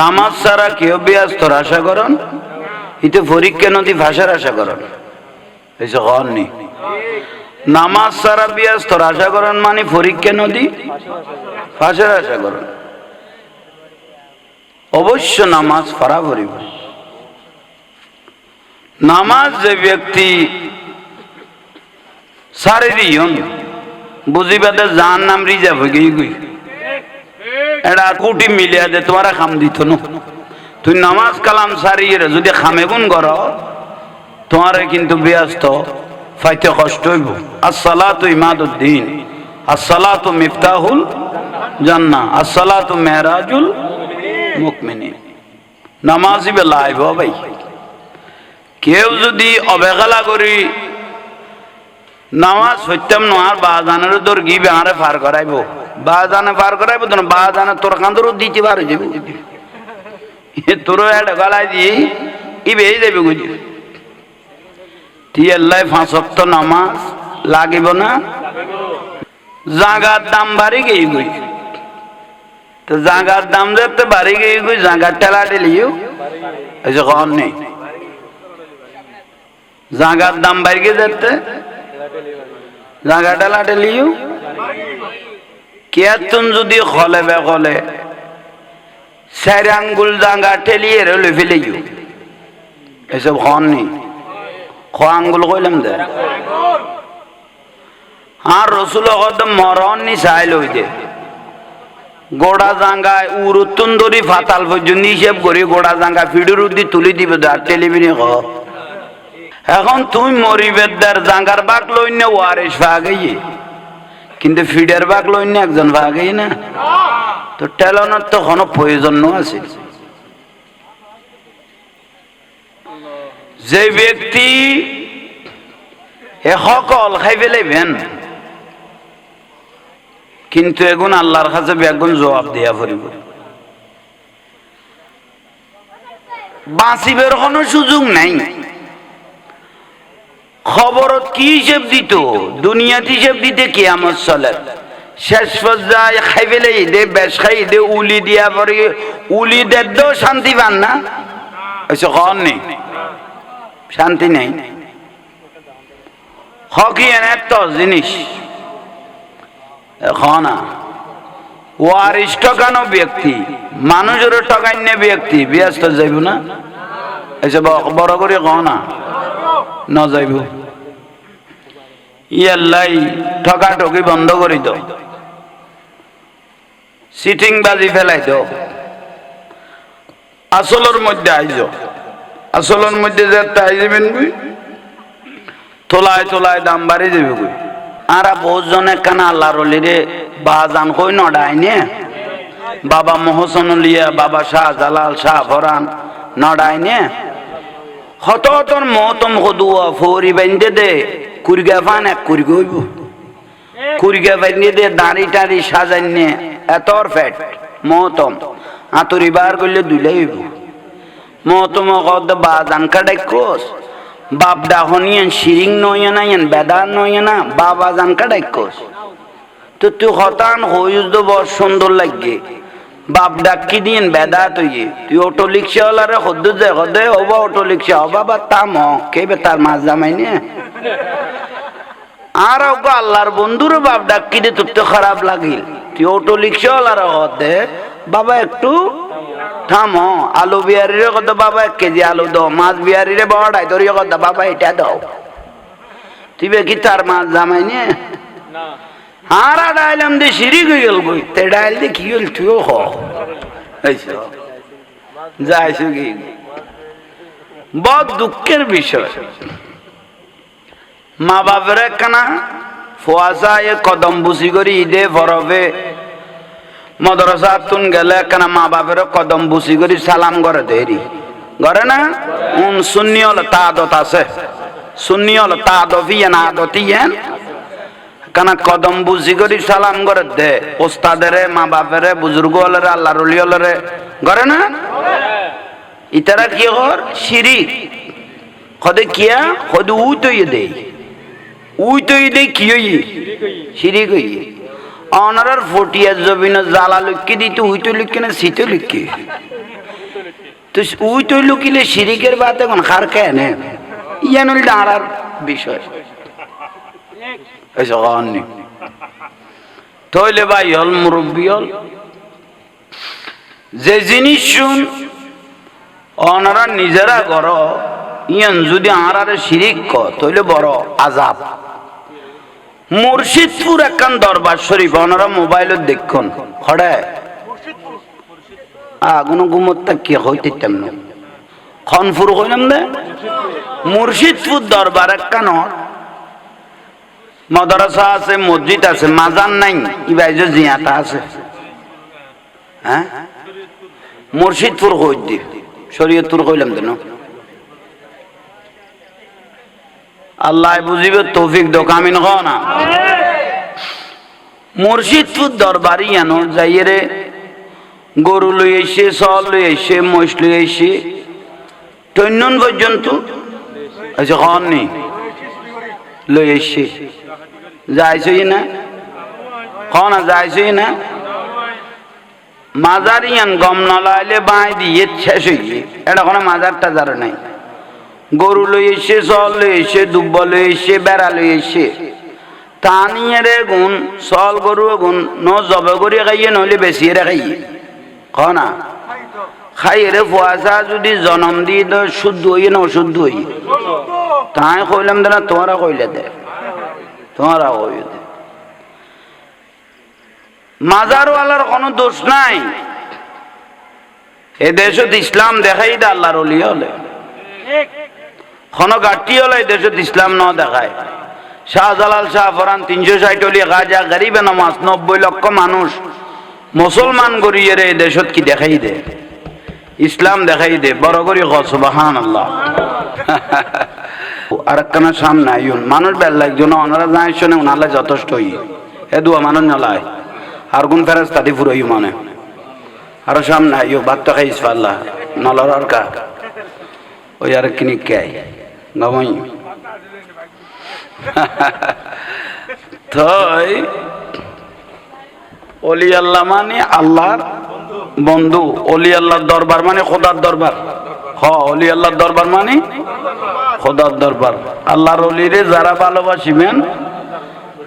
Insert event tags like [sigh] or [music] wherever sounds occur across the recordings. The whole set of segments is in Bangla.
নামাজ ছাড়া কেউ ব্যস্তর আশা করন? ইতে পরীক্ষা নদী ভাষার আশা করন। এসে হননি নামাজ ছাড়া ব্যস্তর আশা করেন মানে পরীক্ষা নদী? ভাষার আশা করেন। অবশ্য নামাজ পড়া পড়িব নামাজ যে ব্যক্তি সারি দিয়ন বুঝিবাতে জান নাম রিজার্ভ হয়ে গই। এটা কোটি মিলিয়া দে তোমারা খাম দিত ন। তুই নামাজ কালাম সারিয়ে যদি খামে গুণ কর, তোমারে কিন্তু ব্যস্ত, ফাইতে কষ্ট হইব। আসসালাতু ইমাদুদ্দিন, আসসালাতু মিফতাহুল জান্না আসসালাতু মেহরাজুল মুকমিনিন। নামাজি বেলাইব ভাই। কেউ যদি অবহেলা করি, নামাজ সত্যম নোয়ার বাজানের তোর গিবে আরে পার করাইব। বাজানে পার করাইব তো বাজানে তোর কান্দর দিতে পারে যাবে। তোর একটা গলায় দিয়ে ই বেয়ে যাবে বুঝি তুই আল্লাহ ফাঁসক্ত নামাজ লাগিব না? জাগার দাম বাড়ি গেই গই। তো জাগার দাম দেখতে বাড়ি গেই গই, জাগার ঠেলা ঠেলিও এসে কম নেই? জাগার দাম বাড়ি গিয়ে দেখতে জাগা ঠেলা ঠেলিও কেতুন যদি খলে বে খলে চার আঙ্গুল জাগা ঠেলিয়ে রেলে ফেলিও এসব খন নেই খ আঙ্গুল কইলাম দে। আর রসুল মরণ নি চাই লই দে। গোড়া জাঙ্গায় উরুত্তুন ধরি ফাতাল পর্যন্ত হিসেব করি, গোড়া জাঙ্গা ফিডুর উদ্দি তুলি দিবে আর টেলিভিশনে খ এখন তুই মরিবেদার জাঙ্গার বাক লই না ওয়ারিস ভাগেই কিন্তু ফিডের লই না, একজন ভাগেই না। তো টেলনের তো কোনো প্রয়োজন আছে। যে ব্যক্তি এ সকল খাই ফেলাইবেন, কিন্তু এগুন আল্লাহর কাছে বেগুন জবাব দিয়া ফুরিব বাঁচিবের কোনো সুযোগ নাই। খবরত কি হিসেব দিত? দুনিয়াত হিসেব দিতে কিয়ামত চলে শেষ পর্যায়ে খাই ফেলে দে, বেশ খাই দে, উলি দিয়া পরে উলি দেও, শান্তি পান না? এসে কন নেই শান্তি নেই। হকি এনে তো জিনিস। এখন ওয়ারিস ঠকানো ব্যক্তি মানুষের ঠকান্য ব্যক্তি, ব্যস্ত যাইব না? এসে বড় করে কহ না ন যাইব। ইয়াল্লাই ঠকা ঠকি বন্ধ করে দাও সিটিং বাজি ফেলাই দাও আসলের মধ্যে আইজ আসলের মধ্যে যে আই যাবেন তোলায় তোলায় দাম বাড়ি যাবে বুই আর বহুত জনে কানা আল্লাহর অলিরে বা জান কই নডাই নে? বাবা মোহসন লিয়া, বাবা শাহ জালাল শাহ ফরান নডাই নে? হতর মহতম হদুয়া ফৌরি বাইন্দে দে, কুরগা ফান এক কুরগা হইব। কুরগা দে, দাড়ি টাড়ি সাজাইনে এতর ফ্যাট মহতম। আতরি বার করলে দুইলাই হইব। মহতম কদ বা জান কাটাই কোস, বাপ ডাহনিয়ান শিরিং নয় না ইয়ান বেদার নয় না, বাবা জান কাটাই কোস। তো তুই হতান হইস তো বড় সুন্দর লাগে বাপ ডাকি দিন বেদা তুই। তুই অটো রিক্সা ওলারে হদ্দু যে হদে হবা অটো রিক্সা হবা বা তাম কেবে তার মাছ জামাই নে? আর ওগো আল্লাহর বন্ধুর বাপ ডাকি দে তোর তো খারাপ লাগিল? তুই অটো রিক্সা ওলারে হদে বাবা একটু থামো আলু বিহারিরে কত বাবা এক কেজি আলু দাও। মাছ বিহারিরে বড়াই ধরিয়ে কত বাবা এটা দাও। তুই কি তার মাছ জামাই নে? আর ডাইলাম দিয়ে সিঁড়ি গই গেল গই তে ডাইল দিয়ে কি গেল তুইও কি? বড় দুঃখের বিষয়। মা বাপের কানা ফুয়াশা এ কদম বুসি করি ঈদে বরফে মদরসা তুন গেলে কেন মা বাপের কদম বুসি করি সালাম করে দেরি করে না? উন শূন্য হল তা আদত আছে শূন্য হল তা আদফিয়েন আদতিয়েন কেন কদম বুঝি করি সালাম করে দে। ওস্তাদের মা বাপেরে বুজুর্গ হলরে আল্লাহ রলি হলরে করে না? ইতারা কি হর? সিঁড়ি। কদে কিয়া? কদে উই তৈয়ে দেই উই তৈয়ে দেই কি হই সিঁড়ি কই অনারার ফটিয়া জবিন জ্বালা লক্ষ্যে দিতে উইতো লিখকে না শীত লিখকে তো উই তৈ লুকিলে শিরিকের বাত এখন খার কেনে? ইয়ান হল দাঁড়ার বিষয়। এসব হননি তৈলে ভাই হল মুরব্বী হল। যে জিনিস শুন অনারা নিজেরা গর ইয়ান যদি আরারে শিরিক ক, তৈলে বড় আজাব। মুর্শিদপুর একখান দরবার শরীফ ওনারা মোবাইলত দেখুন। খড়ে আগুন গুমত্তা কে হইতে তেমন? খনপুর কইলাম দে? মুর্শিদপুর দরবার একখান মাদ্রাসা আছে, মসজিদ আছে, মাজান নাই ইবাইজ জিয়াটা আছে। হ্যাঁ? মুর্শিদপুর কই দি, শরীয়তপুর কইলাম দেন আল্লাহ বুঝিবে তৌফিক দোকামিন হ না। মুর্শিদপুর দরবারি আনো, যাইয়ে গরু লই এসে সল লই এসে মহিষ লই এসে টন্যন পর্যন্ত আচ্ছা হন নি লই এসে যাইছই না? খন যাইছই না? মাজার ইয়ান গম নলাইলে বাঁই দিয়ে শেষ হইয়ে এটা কোনো মাজার টাজার নাই। গরু লই এসে চল লই এসে, দুব্ব লই এসে, বেড়া লই এসে। তানিয়ে গুণ, চল গরু গুণ ন জবে করি খাইয়ে নহলে বেশি রে খাইয়ে। খ না খাইয়ে রে ফুয়াশা যদি জনম দি শুদ্ধ হইয়ে না অশুদ্ধ হইয়ে। তাই কইলাম দে না তোমরা কইলে দে। তোমরা কই দে মাজারওয়ালার কোনো দোষ নাই। এ দেশত ইসলাম দেখাই দে আল্লাহর অলি হলে। কোনো গাঠি হলে দেশত ইসলাম ন দেখায়। শাহজালাল শাহ ফরান তিনশো ষাট অলি গাজা গরিবে নমাজ, নব্বই লক্ষ মানুষ মুসলমান গড়িয়ে রে এই দেশত কি দেখাই দে। ইসলাম দেখাই দে, বড় করি সুবাহান আল্লাহ [laughs] আর একখানা সামনে আইন মানুষ বেল একজন ওনারা যাই শোনে ওনারা যথেষ্ট হই এ দুয়া মানুষ নলায়। আর কোন ফেরাজ তাদি ফুরই মানে। আরও সামনে আইও ভাত খাইস পাল্লা। নলর আর কা ওই আর কিনি কে গমই। থই। অলি আল্লাহ মানে আল্লাহর বন্ধু। অলি আল্লাহর দরবার মানে খোদার দরবার। হ, অলি আল্লাহর দরবার মানে খোদার দরবার। আল্লাহর অলিরে যারা ভালোবাসিবেন,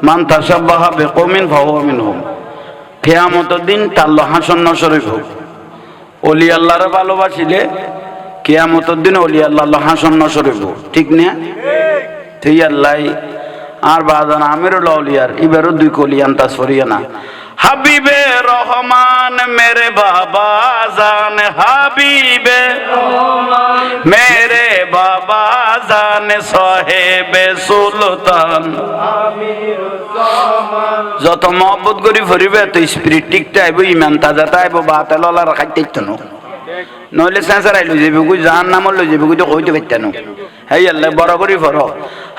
মান তাসাব্বাহা বেকমিন ভাওয়ামিন হোম কেয়ামতের দিন তার হাসন্ন শরীফ হোক অলি আল্লাহরে ভালোবাসিলে কেয়ামতের দিন অলি আল্লাহ হাসন্ন শরীফ হোক ঠিক না? ঠিক। আল্লাহ, আর বাদান আমিরুল আউলিয়ার এবারও দুই কলি আন্তাজ করিয়া না হাবিবে রহমান, মেরে বাবা জান, হাবিবে মেরে বাবা জান, সহেবে সুলতান। যত মহব্বত করি ফরিবে তো স্পিরিট ঠিকটা আইব, ইমান তাজা তাইব বা তেলার খাইতে নইলে সেন্সার আইলো, যে বুকু জাহান নামর লই যে বুকু তো কইতে পারতেন হেই আল্লাহ, বড় করি ফর।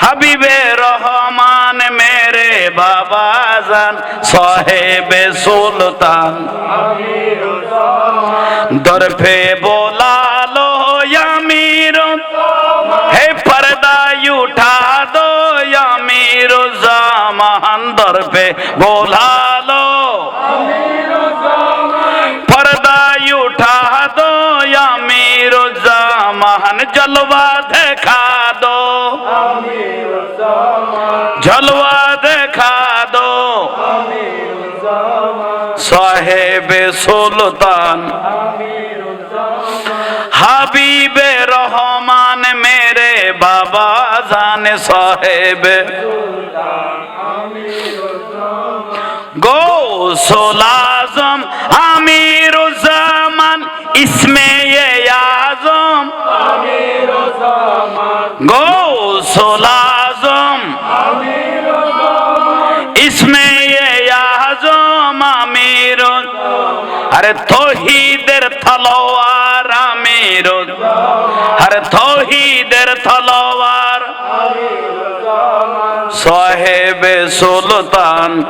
হাবিবে রহমান মেরে বাবা জান, সাহেবে সুলতান। দরফে বোলালো আমির। হে পর্দাই উঠা দো আমির জামান, দরফে বোলা সোহান জলবা দেখা দো। জলবা দেখা দো। সাহেবে সুলতান, হাবিবে রহমান, মেরে বাবা জান সাহেব। গৌসল আজম আমির জামান ইসমে ইয়া গোসল আজম। ইসমে আজম আমির। আরে তহিদের থলোয়ার আমির। আরে তহিদের থলোয়ার সাহেবে সুলতান।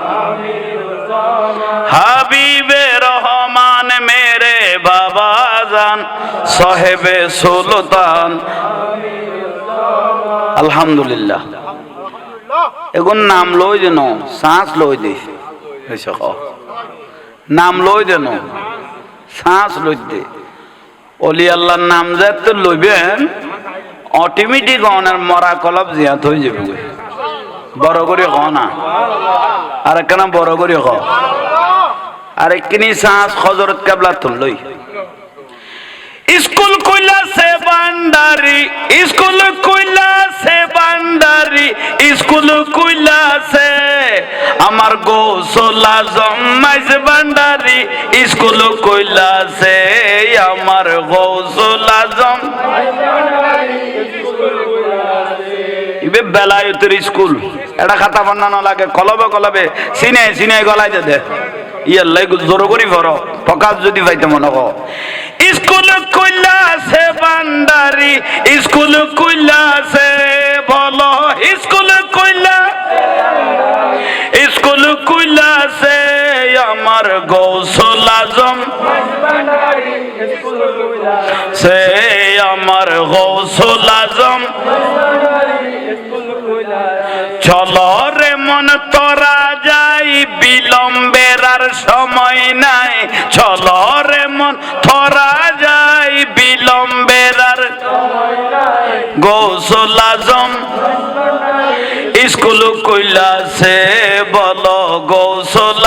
হাবিবে রহমান মেরে বাবা জান। সাহেবে সুলতান। আলহামদুলিল্লাহ। এগুন নাম লই দেন শ্বাস লই দে। নাম লই দেন শ্বাস লই দে। অলি আল্লাহর নাম যে তো লইবেন অটোমেটিক অনার মরা কলব জিয়াত হয়ে যাবে বড় করে হ না। আর একখানা বড় করে হ আর একখানি শ্বাস হজরত কাবলা তুললই স্কুল কইলা সে বান্ডারি স্কুল কইলা সে বান্ডারি স্কুল কইলা সে আমার গোসলা জমাইজ বান্ডারি স্কুল কইলা সে আমার গোসলা জম ইবে বেলায়তের স্কুল, এটা খাতা বানানো লাগে, কলবে কলবে, সিনে সিনে গলায় দে ইয়াল্লাই জোর করি ভর ফকাস যদি পাইতে মনে কর। স্কুল কইলাছে বান্ডারি স্কুল কইলাছে বলো। স্কুল কইলা স্কুল কইলাছে আমার গৌসল আজম। সে আমার গৌসল আজম। চলো রে মন তোরা যাই, বিলম্বের আর সময় নাই। চলো রে মন তোরা আজম স্কুল কইলাছে বলো গৌসল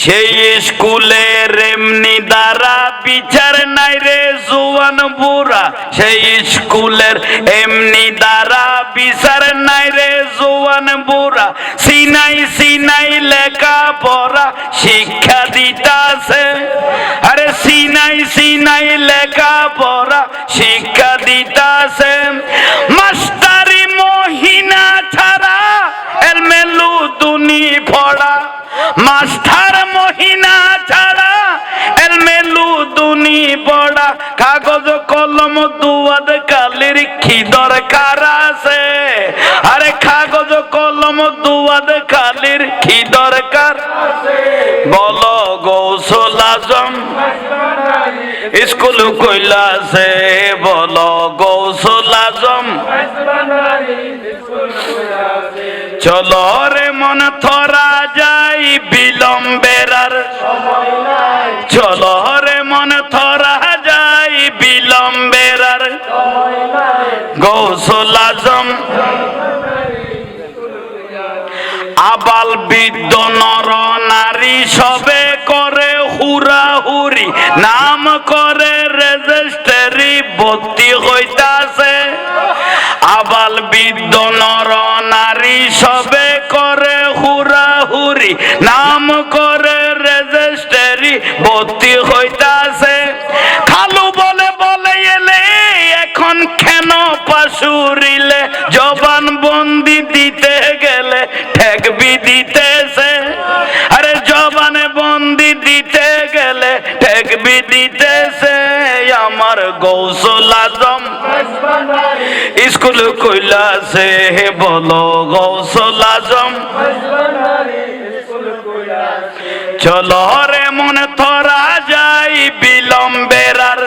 সেই স্কুলের এমনি দ্বারা বিচার নাই রে জুয়ান বুড়া। সেই স্কুলের এমনি দ্বারা বিচার নাই রে জুয়ান বুড়া। সিনাই সিনাই লেখা পড়া শিক্ষা দিতাছে। সিনাই লেখা পড়া শিক্ষা দিতাছে। মাস্টারি মহিনা ছাড়া এর মেলু দুনি পড়া মাস্টার মহিনা ছাড়া এর মেলু দুনি পড়া। কাগজ, কলম, দুয়াদ, কালির কি দরকার আছে? আরে কাগজ, কলম, দুয়াদ, কালির কি দরকার বলো গৌসল আজম। স্কুল কইলাছে বলো গৌসল আজম। চলো রে মন থরা যাই বিলম্বের চলো রে মন থরা যাই বিলম্বের গৌসল আজম। আবাল বৃদ্ধ নর নারী সবে নাম করে রেজিস্ট্রি ভর্তি হইতাছে। আবাল বৃদ্ধ নর নারী সবে করে হুরা হুরি নাম করে রেজিস্ট্রি ভর্তি হইতাছে। খালু বলে বলে এলে, এখন কেন পাশুরিলে স্কুল কইলাছে হে বলো গৌসল আজম। চলো রে মনে থরা যাই বিলম্বের আর।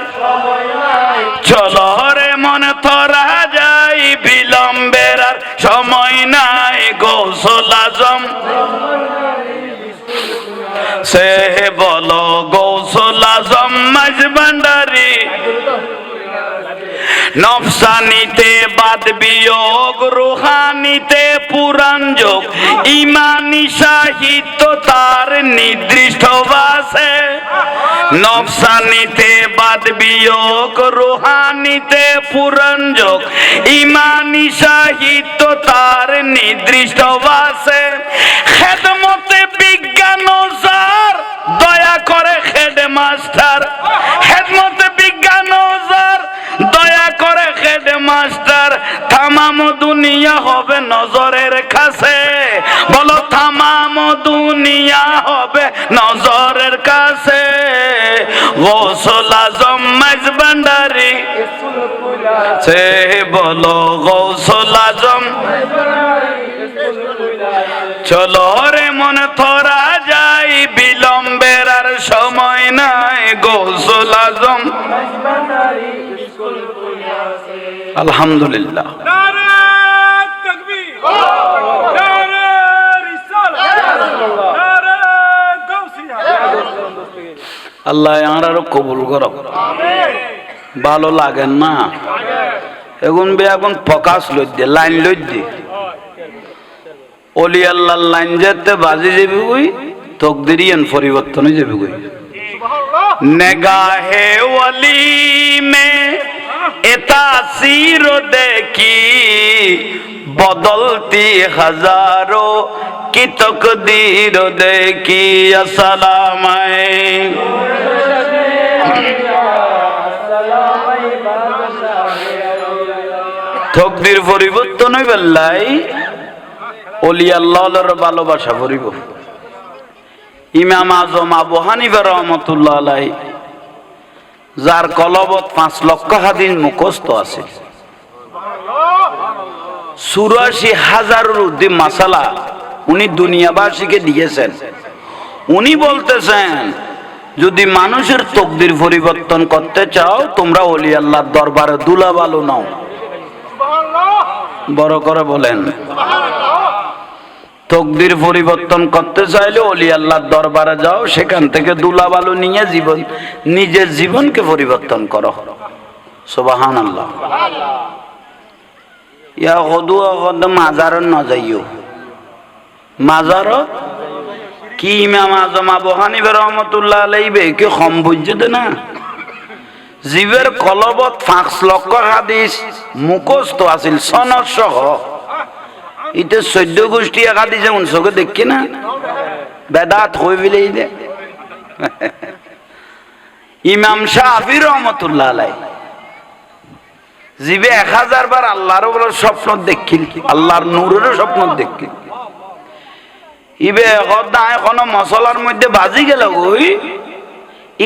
চলো রে মনে থরা যাই বিলম্বের আর। সময় নাই গৌসল আজম। সে বলো গৌসল আজম, মাঝ ভান্ডারি। নফসানিতে বাদ বিয়োগ রুহানিতে পুরাণ যোগ। ইমানি সাহিত্য তার নির্দিষ্ট বাসে। নফসানিতে বাদ বিয়োগ রুহানিতে পুরাণ যোগ। ইমানি সাহিত্য তার নির্দিষ্ট বাসে। খেদমতে বিজ্ঞান যার দয়া করে হেড মাস্টার হেদমতে বিজ্ঞান যার দয়া করে হেড মাস্টার তামাম দুনিয়া হবে নজরের কাছে। বলো তামাম দুনিয়া হবে নজরের কাছে। গোসল আজম মাইজ ভান্ডারি। সে বলো গৌসল আজম, চলো রে মনে থরা যাই, বিলম্বের আর সময় নাই গৌসল আজম। আলহামদুলিল্লাহ নারে তাকবীর নারে রিসালাত নারে গাউসিয়া আল্লাহ আরও কবুল কর। ভালো লাগেন না। এখন বে এখন প্রকাশ লইতে লাইন লইতে অলি আল্লাহ লাইন যেতে বাজি যাবি ওই তকদিরিয়ান পরিবর্তন হয়ে যাবি ওই নেগাহে ওয়ালি মে এটা সির দেখি, বদলতি হাজারো কি তক তকদির দেখি আসালামায় তকদির পরিবর্তন হইবে অলি আল্লাহর ভালোবাসা পরিব। ইমাম আজম আবু হানিফা রহমতুল্লাহ আলাই, যার কলবত পাঁচ লক্ষ হাদিস মুখস্থ আছে। চুরাশি হাজারের উদ্দিন মাসালা উনি দুনিয়াবাসীকে দিয়েছেন। উনি বলতেছেন, যদি মানুষের তকদির পরিবর্তন করতে চাও, তোমরা অলি আল্লাহর দরবারে দুলা বালু নাও। বড় করে বলেন। তকদির পরিবর্তন করতে চাইলে অলি আল্লাহর দরবারে যাও, সেখান থেকে দুলাবালু নিয়ে জীবন, নিজের জীবনকে পরিবর্তন করো। সোবাহান আল্লাহ ইয়া হদু হদ মাজার ন যাইও মাজার কি ইমাম আজম আবু হানিফা রহমতুল্লাহ আলাইবে কি কম বুঝতে না? জীবের কলবত পাঁচ লক্ষ হাদিস মুখস্থ আছিল, সনদ সহ। ইতে চৈদ্য গোষ্ঠী একা দিছে উনচকে দেখি না। বেদাত হয়ে বিলে দে। ইমাম শাহ আবির রহমতুল্লাহ আলাই। জীবে এক হাজার বার আল্লাহর স্বপ্ন দেখিল, আল্লাহর নূরেরও স্বপ্ন দেখিল। ইবে কোনো মশলার মধ্যে বাজি গেল ওই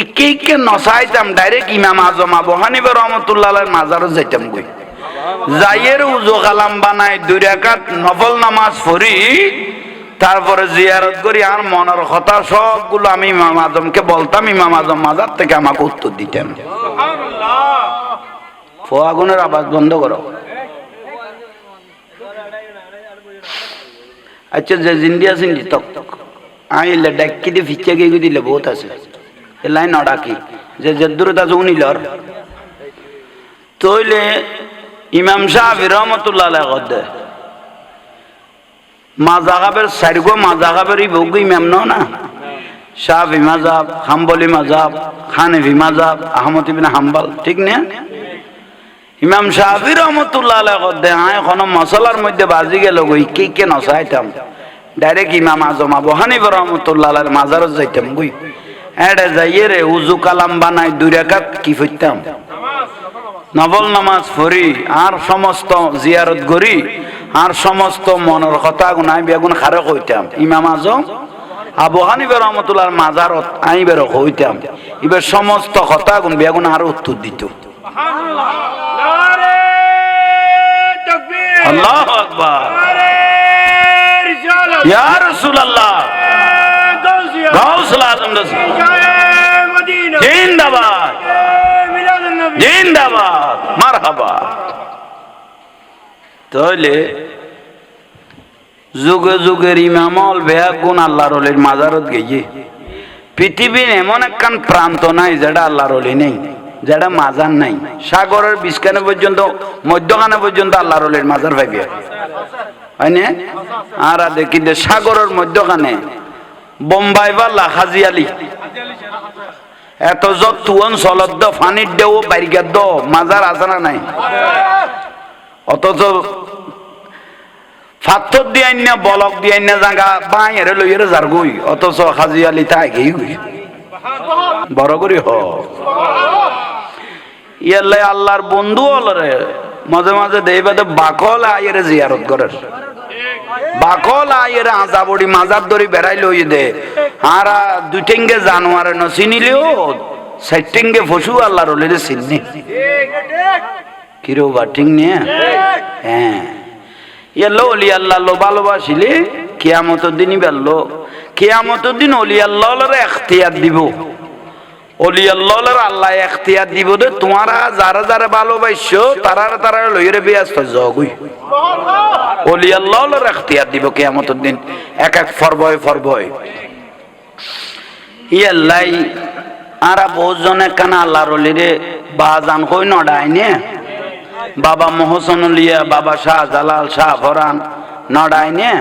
ইকে ইকে নসাইতাম ডাইরেক্ট ইমাম আজম আবু হানিফা রহমতুল্লাহ মাজারও যাইতাম গই যাইয়ের উজু কালাম বানাই দুই রাকাত নফল নামাজ পড়ি তারপরে জিয়ারত করি আর মনের কথা সবগুলো আমি ইমাম আজমকে বলতাম, ইমাম আজম মাজার থেকে আমাকে উত্তর দিতেন ফোয়াগুনের আওয়াজ বন্ধ করো আচ্ছা যে জিন্দি আছেন তক আইলে ডাকি দিয়ে ফিচে গিয়ে দিলে, বহুত আছে। এ লাইন অডাকি যে যে দূরত আছে উনি লর তইলে ইমাম সাহেব রহমতুল্লাহ কদ্দে মাজাগাবের সাইরগো মাজাগাবের ই বউগো ইমাম নাও না? শাহি মাজাব হাম্বলি মাজাব খানেফি মাজাব আহমদ ইবিন হাম্বাল, ঠিক না? ইমাম শাহি রহমতুল্লাহ কদ্দে আয় কোনো মশলার মধ্যে বাজি গেল গই কে কে নসাইতাম ডাইরেক্ট ইমাম আজম আবু হানিফ রহমতুল্লাহ মাজারত যাইতাম গই। এডে যাইয়ে রে উজু কালাম বানাই দুই রেখাত কি ফইতাম নবল নামাজ পড়ি আর সমস্ত জিয়ারত করি আর সমস্ত মনের কথা গুনাই বেগুন খারে কইতাম। ইমাম আজম আবু হানিফা রহমতুল্লাহ মাজারত আই বের কইতাম। এবার সমস্ত কথা গুণ বেগুন আর উত্তর দিত। আল্লাহ আকবার। ইয়া রাসূলুল্লাহ। মারহাবা তাহলে যুগে যুগের ইমামল বেয়া গুণ আল্লাহর অলির মাজারত গিয়ে পৃথিবীর এমন একখান প্রান্ত নাই যেটা আল্লাহর অলি নেই, যেটা মাজার নাই। সাগরের বিষখানে পর্যন্ত, মধ্যখানে পর্যন্ত আল্লাহর অলির মাজার পাইবে হয় না? আর দেখি সাগরের মধ্যখানে বোম্বাই বা হাজিয়ালি এত যত তুয়ন চলত দ ফানির দেও দ মাজার আছে নাই? অথচ ফাত্তর দিয়ে না, বলক দিয়ে না, জাগা বাঁয়ের লইয়ের যার গই অথচ হাজি গেই বড় করি হ। ইয়াল্লাই আল্লাহর বন্ধু অলরে মাঝে মাঝে দেইবাদে বাকল আইয়ের জিয়ারত করে বাকল আইয়ের আজাবড়ি মাজার ধরি বেড়াই লই দে। আর দুইটেঙ্গে জানোয়ারে ন চিনিলেও সাইটেঙ্গে ফসু আল্লাহর ওলিরে চিনি ঠিক ঠিক কিরো বা ঠিক নিয়ে? হ্যাঁ। ইয়াল্লো অলি আল্লাহ লো ভালোবাসিলে কেয়ামতের দিনই বেললো। কেয়ামতের দিন অলি আল্লাহর এখতিয়ার দিব। অলি আল্লাহর আল্লাহ এখতিয়ার দিব দে, তোমারা যারা যারা ভালোবাসছো, তারা তারা লইরে ব্যস্ত জগুই। অলি আল্লাহর এখতিয়ার দিব কেয়ামতের দিন। এক এক ফরবয় ফরবয়। ইয়াল্লাই আরা বহুত কানা আল্লাহর অলিরে বাজান কই নডাইনে বাবা মোহসনুলিয়া বাবা শাহ জালাল শাহ ফরান নডাইনে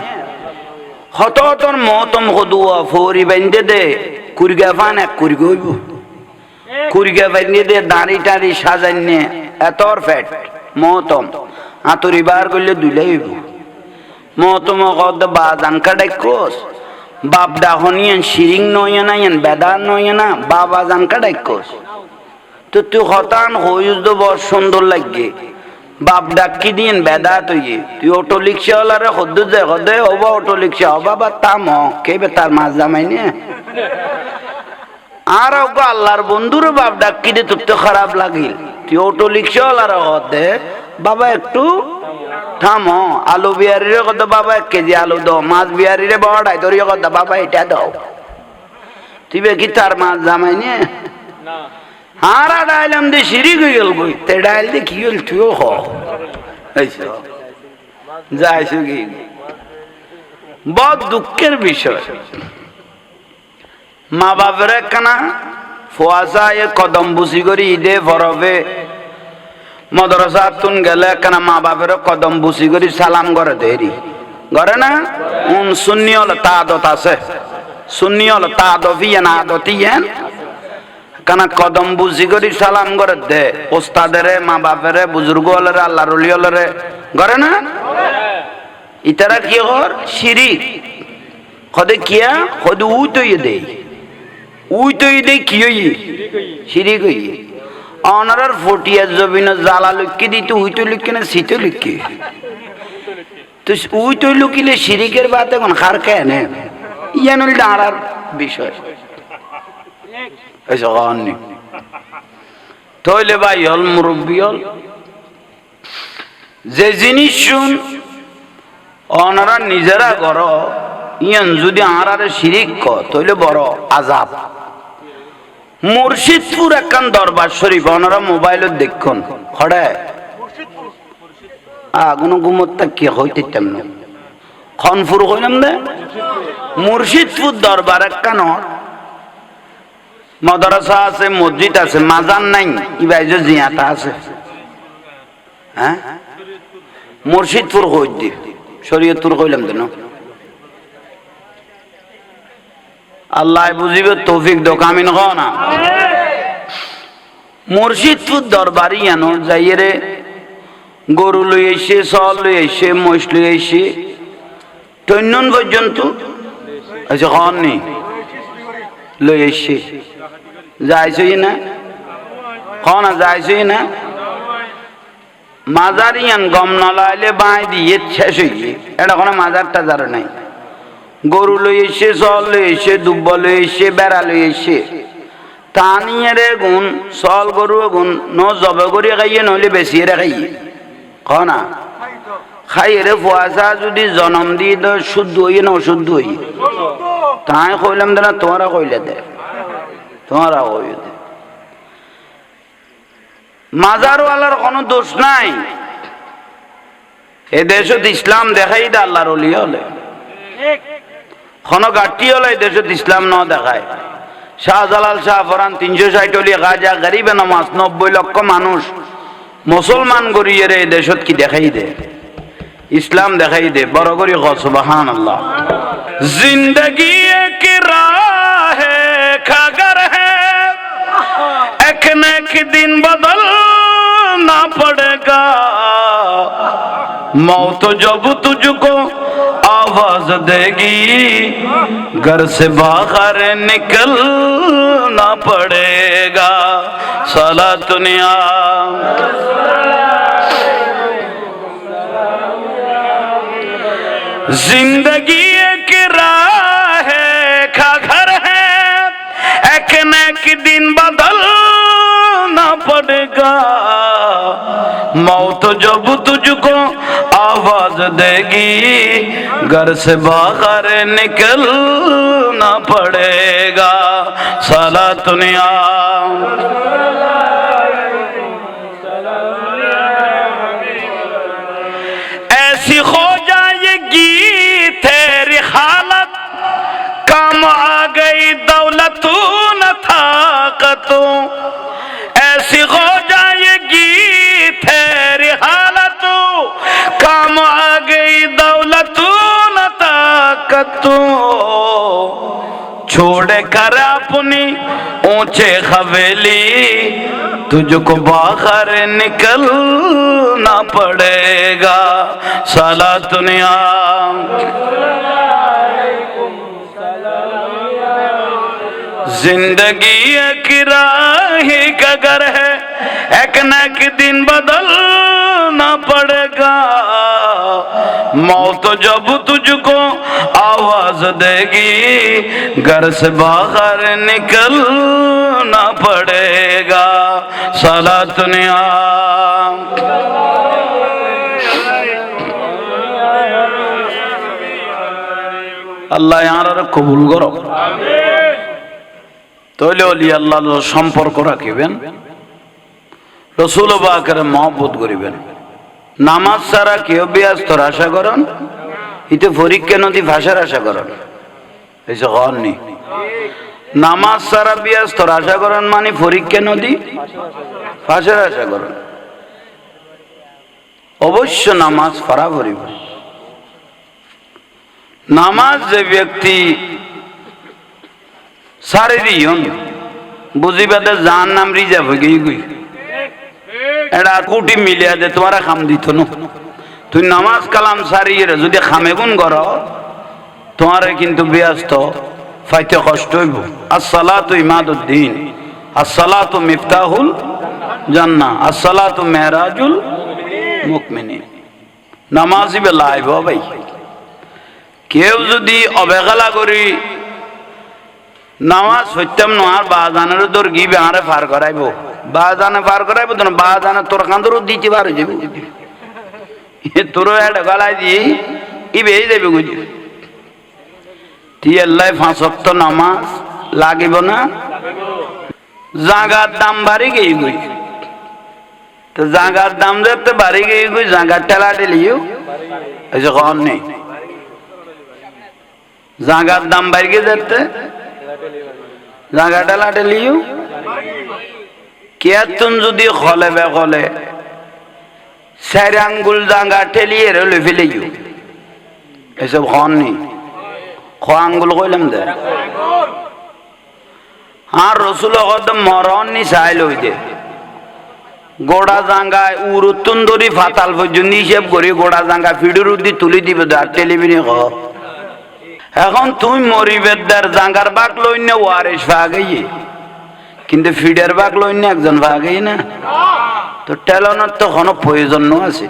হত হতর মহতম হদুয়া ফৌরি বাইন্দে দে, কুরগা ফান এক কুরি গইব কুরগা বাইন্দে দে, দাড়ি টাড়ি সাজাইনে এতর ফ্যাট মহতম। আতরি বার করলে দুইলাই হইব। মহতম কদ বাজান কাটাই কোস? বাপ ডাহনিয়ান শিরিং নয় না ইয়ান বেদার নয় না বাবা জান কাটাই কোস? তো তুই হতান হইস তো বড় সুন্দর লাগে বাপ ডাকি দিন বেদা তুই তুই অটো রিক্সা ওলারে হদ্দ যে হদে হবা অটো রিক্সা হবা বা তাম কে বে তার মাছ জামাই নে? আর আল্লাহর বন্ধুর বাপ ডাকি দে, তোর তো খারাপ লাগিল। তুই অটো রিক্সা ওলারে হদে বাবা একটু থাম। আলু বিহারিরে কথা বাবা এক কেজি আলু দাও। মাছ বিহারিরে বড়াই তোর কথা বাবা এটা দাও। তুই কি তার মাছ জামাই নে? হারা ডাইলাম দে সিঁড়ি গই গেল গই তে ডাইল দে কি গেল তুইও হ। যাইছো কি? বড় দুঃখের বিষয়। মা বাপের একখানা ফুয়াশা এ কদম বুসি করি ঈদে ফরবে মদরসা তুন গেলে একখানা মা বাপের কদম বুসি করি সালাম করে দেরি? করে না? উন শূন্য হল তা আদত আছে। শূন্য হল তা আদফি না আদতি হেন কানা কদম বুঝি করি সালাম করে দে? ওস্তাদেরে, মা বাপেরে বুজুর্গ হলরে আল্লাহ রলি হলরে করে না? ইতারা কি হর? সিঁড়ি কদে কিয়া? কদে উই তৈয়ে দে উই তৈয়ে দে কি হই সিঁড়ি কই অনারার ফটিয়া জবিন জ্বালা লুকি দিত উই তো লিখকে না শীত লিখকে তো উই তো লুকিলে সিঁড়িকের বাতে কোন খার কেন ইয়ান দাঁড়ার বিষয়। হল মুরব্বী হল। যে জিনিস শুন, অনারা নিজেরা কর, ইয়ান যদি আনারে শিরিক ক তইলে বড় আজাব মুর্শিদপুর একখান দরবার শরীফ, ওনারা মোবাইলত দেখুন। আগুন গুমত্তা কি হইতে তেমন? হইলাম দে মুর্শিদপুর দরবার একখান মাদ্রাসা আছে, মসজিদ আছে, মাজান নাই, ইবাই যে জিয়াতা আছে। হ্যাঁ? মুর্শিদপুর দি শরীয়তপুর কইলাম তো না আল্লাহ বুঝিবে তৌফিক দোকামিন হ না। মুর্শিদপুর দরবারি আনো যাইয়ে গরু লই এসে সল লই এসে মহিষ লই এসে টন্যন পর্যন্ত? আচ্ছা হননি লই এসে যাইছই না? কনা যাইছই না? মাজার ইয়ান গম নলাইলে বাঁই দিয়ে শেষ হইয়ে। এটা কোনো মাজার টাজার নাই। গরু লই এসে চল লই এসে দুব্ব লই এসে, বেড়া লই এসে। তা নিয়ে রে গুণ, চল গরু গুণ, ন জব করি খাইয়ে, নহলে বেশি রে খাইয়ে। কনা খাই রে ফুয়াশা যদি জনম দি তো শুদ্ধ হইয়ে, না অশুদ্ধ হইয়ে। তাই কইলাম দে না, তোমারা কইলে দে। তোমারা কই দে। মাজারওয়ালার কোনো দোষ নাই। এ দেশত ইসলাম দেখাই দে আল্লাহর অলি হলে হন গাঠি হল এই দেশত ইসলাম ন দেখায়। শাহজালাল শাহ ফরান তিনশো ষাট হলি গাজা গরিবে নমাজ, নব্বই লক্ষ মানুষ মুসলমান গরিয়ের এই দেশত কি দেখাই দে? ইসলাম দেখাই দে, বড় করি হসবাহান আল্লাহ জিন্দগি এক রাহ খাগর এক না এক দিন বদল না পড়েগা। মৌত জব তুঝকো آواز دے گی۔ گھر سے باہر نکلنا پڑے گا۔ سالا دنیا۔ زندگی ایک راہ ہے کا گھر ہے۔ ایک نہ ایک دن بدلنا پڑے گا۔ موت جب تجھ کو آواز دے گی۔ گھر سے باہر نکلنا پڑے گا سارا دنیا۔ کر اپنی اونچے خویلی تجھ کو باہر نکلنا پڑے گا۔ سالا دنیا۔ زندگی ایک راہ کا گر ہے، ایک نہ ایک دن بدلنا پڑے گا۔ موت جب تجھ کو आवाज देगी घर से बाहर निकलना पड़ेगा साला दुनिया আল্লাহ আর কবুল করো তৈলে অলি আল্লাহ সম্পর্ক রাখিবেন রসুল বাকের মহব্বত করিবেন নামাজ ছাড়া কেউ ব্যস্তর আশা করেন ইতে পরীক্ষা নদী ভাষার আশা করেন। হননি নামাজ ছাড়া ব্যস্তর আশা করেন মানে পরীক্ষা নদী ভাষার আশা করেন। অবশ্য নামাজ করিবেন নামাজ যে ব্যক্তি সারে দিয়ন বুঝিবাদে জান নাম রিজার্ভ হয়ে গই এটা কোটি মিলিয়া দে তোমারা খাম দিত ন। তুই নামাজ কালাম সারিয়ে যদি খামে গুণ কর, তোমারে কিন্তু ব্যস্ত, ফাইতে কষ্ট হইব। আসসালাতু ইমাদুদ্দিন, আসসালাতু মিফতাহুল জান্না আসসালাতু মেহরাজুল মুকমিনিন। নামাজি বেলাইব ভাই। কেউ যদি অবহেলা করি, নামাজ সত্যম নোয়ার বাজানের তোর গিবে, আরে পার করাইব। বাজানে পার করাইব, তো বাজানে তোর কান্দর দিতে পারে, যাবি। তোর একটা গলায় দিয়ে ই বেয়ে যাবে বুঝি তুই আল্লাহ ফাঁসক্ত নামাজ লাগিব না? জাগার দাম বাড়ি গেই গই তো জাগার দাম যাতে বাড়ি গেই গই জাগার ঠেলা ঠেলিও। এই যে কম নেই জাগার দাম বাইরে যেতে জাগা টেলা টেলিও কেতুন যদি হলে বে হলে চার আঙ্গুল জাগা ঠেলিয়ে রেলে ফেলিও এসব হন নি খ আঙ্গুল কইলাম দে। আর রসুল মরণ নি চাই লই দে। গোড়া জাঙ্গায় উরুত্তুন ধরি ফাতাল পর্যন্ত হিসেব করি, গোড়া জাঙ্গা ফিডুর উদ্দি তুলি দিবে আর টেলিভিশনে খ এখন তুই মরিবেদার জাঙ্গার বাক লই না ওয়ারিস ভাগেই কিন্তু ফিডার ভাগ লইনি একজন ভাগেই না। তো টেলনের তো কোনো প্রয়োজন আছে।